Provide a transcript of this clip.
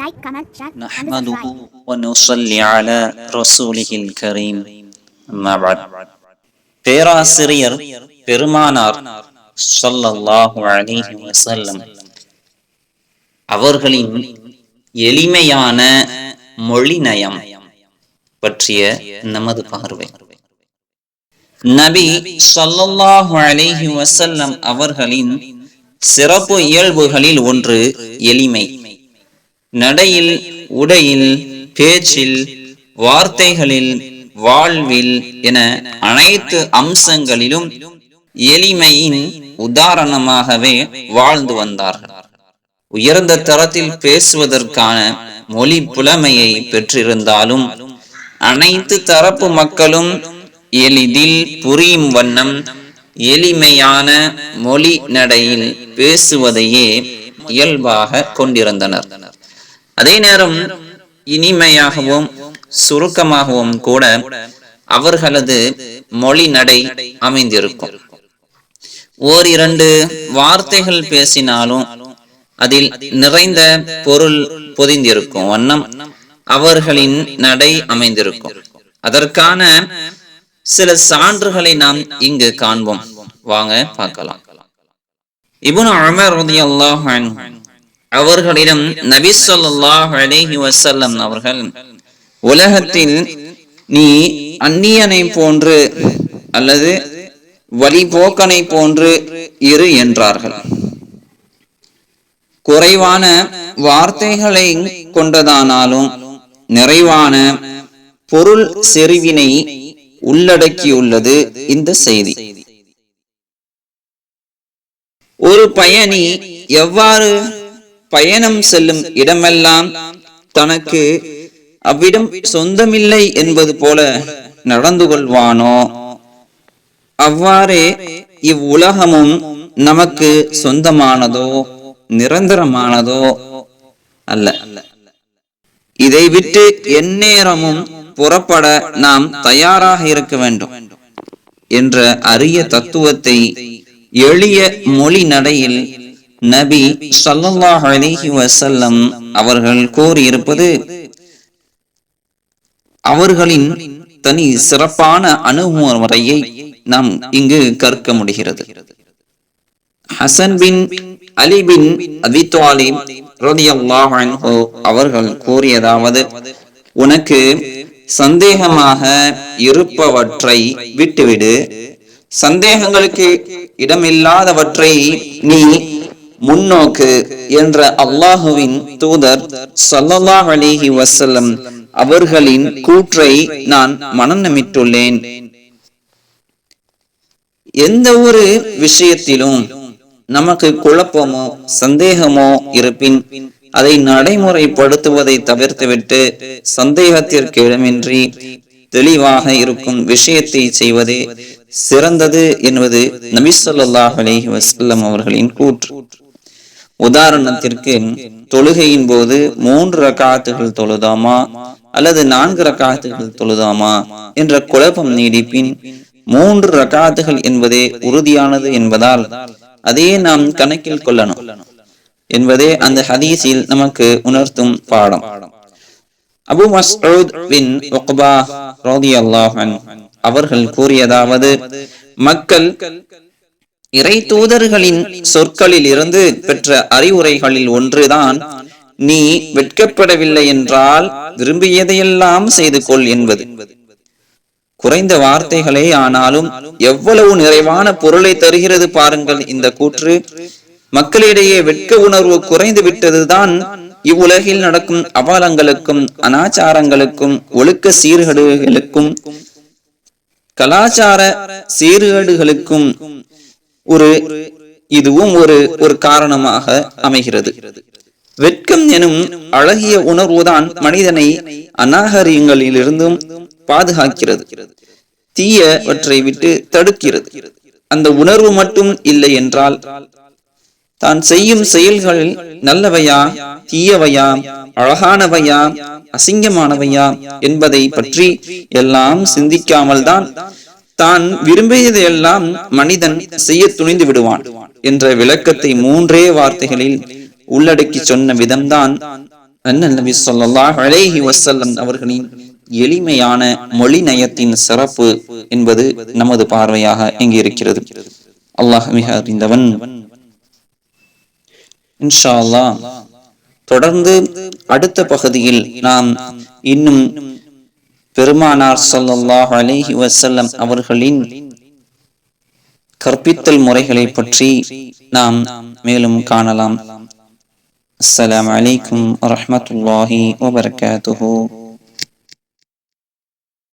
Like comment share நஹ்மதுஹு வ நுஸல்லி அலா ரசூலிஹில் கரீம் அம்மா பஅத் பேராசிரியர் பெருமானார் ஸல்லல்லாஹு அலைஹி வஸல்லம் அவர்களின் எளிமையான மொழி நயம் பற்றிய நமது பார்வை. நபி சல்லல்லாஹு அலைஹி வசல்லம் அவர்களின் சிறப்பு இயல்புகளில் ஒன்று எளிமை. நடையில் உடையில் பேச்சில் வார்த்தைகளில் வாழ்வில் என அனைத்து அம்சங்களிலும் எளிமையின் உதாரணமாகவே வாழ்ந்து வந்தார்கள். உயர்ந்த தரத்தில் பேசுவதற்கான மொழி புலமையை பெற்றிருந்தாலும் அனைத்து தரப்பு மக்களும் எளிதில் புரியும் வண்ணம் எளிமையான மொழி நடையில் பேசுவதையே இயல்பாக கொண்டிருந்தனர். அதே நேரம் இனிமையாகவும் சுருக்கமாகவும் கூட அவர்களது மொழி நடை அமைந்திருக்கும். ஓரிரண்டு வார்த்தைகள் பேசினாலும் அதில் நிறைந்த பொருள் பொதிந்திருக்கும். வண்ணம் அவர்களின் நடை அமைந்திருக்கும். அதற்கான சில சான்றுகளை நாம் இங்கு காண்போம். வாங்க பார்க்கலாம். இபுன் அமர் ரலியல்லாஹு அவர்களிடம் நபி ஸல்லல்லாஹு அலைஹி வஸல்லம் அவர்கள் உலகத்தில் நீ அந்நியனை போன்று அல்லது வழிபோக்கனை போன்று இரு என்றார்கள். குறைவான வார்த்தைகளை கொண்டதானாலும் நிறைவான பொருள் செறிவினை உள்ளடக்கியுள்ளது இந்த செய்தி. ஒரு பயணி எவ்வாறு பயணம் செல்லும் இடமெல்லாம் தனக்கு அவ்விடம் சொந்தமில்லை என்பது போல நடந்து கொள்வானோ அவ்வாறே இவ்வுலகமும் நமக்கு சொந்தமானதோ நிரந்தரமானதோ அல்ல. இதை விட்டு எந்நேரமும் புறப்பட நாம் தயாராக இருக்க வேண்டும் என்ற அரிய தத்துவத்தை எளிய மொழி நடையில் நபி சல்லாஹ் அலிஹி வசல்லம் அவர்கள் கோரியிருப்பது அவர்களின் தனி சிறப்பான அணுகுமுறையை நாம் இங்கு கற்க முடிகிறது. ஹசன் பின் அலி பின் அபி அவர்கள் கூறியதாவது உனக்கு சந்தேகமாக இருப்பவற்றை விட்டுவிடு. சந்தேகங்களுக்கு இடமில்லாதவற்றை நீ முன்னோக்கு என்ற அல்லாஹுவின் தூதர் ஸல்லல்லாஹு அலிஹி வசல்லம் அவர்களின் கூற்றை நான் மனநமிட்டுள்ளேன். எந்த ஒரு விஷயத்திலும் நமக்கு குழப்பமோ சந்தேகமோ இருப்பின் அதை நடைமுறைப்படுத்துவதை தவிர்த்துவிட்டு சந்தேகத்திற்கு இடமின்றி தெளிவாக இருக்கும் விஷயத்தை செய்வதே சிறந்தது என்பது நபிசல்லாஹ் ஸல்லல்லாஹு வசல்லம் அவர்களின் கூற்று. உதாரணத்திற்கு தொழுகையின் போது மூன்று ரக்காத்துகள் தொழுதாமா அல்லது நான்கு ரக்காத்துகள் தொழுதாமா என்ற குழப்பம் நீடிப்பின் மூன்று ரக்காத்துகள் என்பதே உறுதியானது என்பதால் அதையே நாம் கணக்கில் கொள்ளணும் என்பதே அந்த ஹதீஸில் நமக்கு உணர்த்தும் பாடம். அபு மஸ்ஊத் பின் உக்பா ரலியல்லாஹு அவர்கள் கூறியதாவது மக்கள் இறை தூதர்களின் சொற்களில் இருந்து பெற்ற அறிவுரைகளில் ஒன்றுதான் நீ வெட்கப்படவில்லை என்றால் விரும்பியதையெல்லாம் செய்து கொள் என்பது. குறைந்த வார்த்தைகளே ஆனாலும் எவ்வளவு நிறைவான பொருளை தருகிறது பாருங்கள் இந்த கூற்று. மக்களிடையே வெட்க உணர்வு குறைந்து விட்டதுதான் இவ்வுலகில் நடக்கும் அவலங்களுக்கும் அனாச்சாரங்களுக்கும் ஒழுக்க சீர்கேடுகளுக்கும் கலாச்சார சீர்கேடுகளுக்கும் ஒரு இதுவும் ஒரு ஒரு காரணமாக அமைகிறது. வெட்கம் எனும் அழகிய உணர்வுதான் மனிதனை அநாகரியங்களிலிருந்தும் பாதுகாக்கிறது. தீயவற்றை விட்டு தடுக்கிறது. அந்த உணர்வு மட்டும் இல்லை என்றால் தான் செய்யும் செயல்கள் நல்லவையா தீயவையா அழகானவையா அசிங்கமானவையா என்பதை பற்றி எல்லாம் சிந்திக்காமல் தான் தான் விரும்பியதையெல்லாம் மனிதன் செய்ய துணிந்து விடுவான் என்ற விளக்கத்தை மூன்றே வார்த்தைகளில் உள்ளடக்கி சொன்ன விதம்தான் அண்ணல் நபி அவர்களின் எளிமையான மொழி நயத்தின் சிறப்பு என்பது நமது பார்வையாக இங்கு இருக்கிறது. அல்லாஹ் மிக அறிந்தவன். இன்ஷா அல்லாஹ் தொடர்ந்து அடுத்த பகுதியில் நாம் இன்னும் பெருமானார் ஸல்லல்லாஹு அலைஹி வஸல்லம் அவர்களின் கற்பித்தல் முறைகளை பற்றி நாம் மேலும் காணலாம் அஸ்ஸலாமு அலைக்கும் வரஹ்மத்துல்லாஹி வபரகாத்துஹு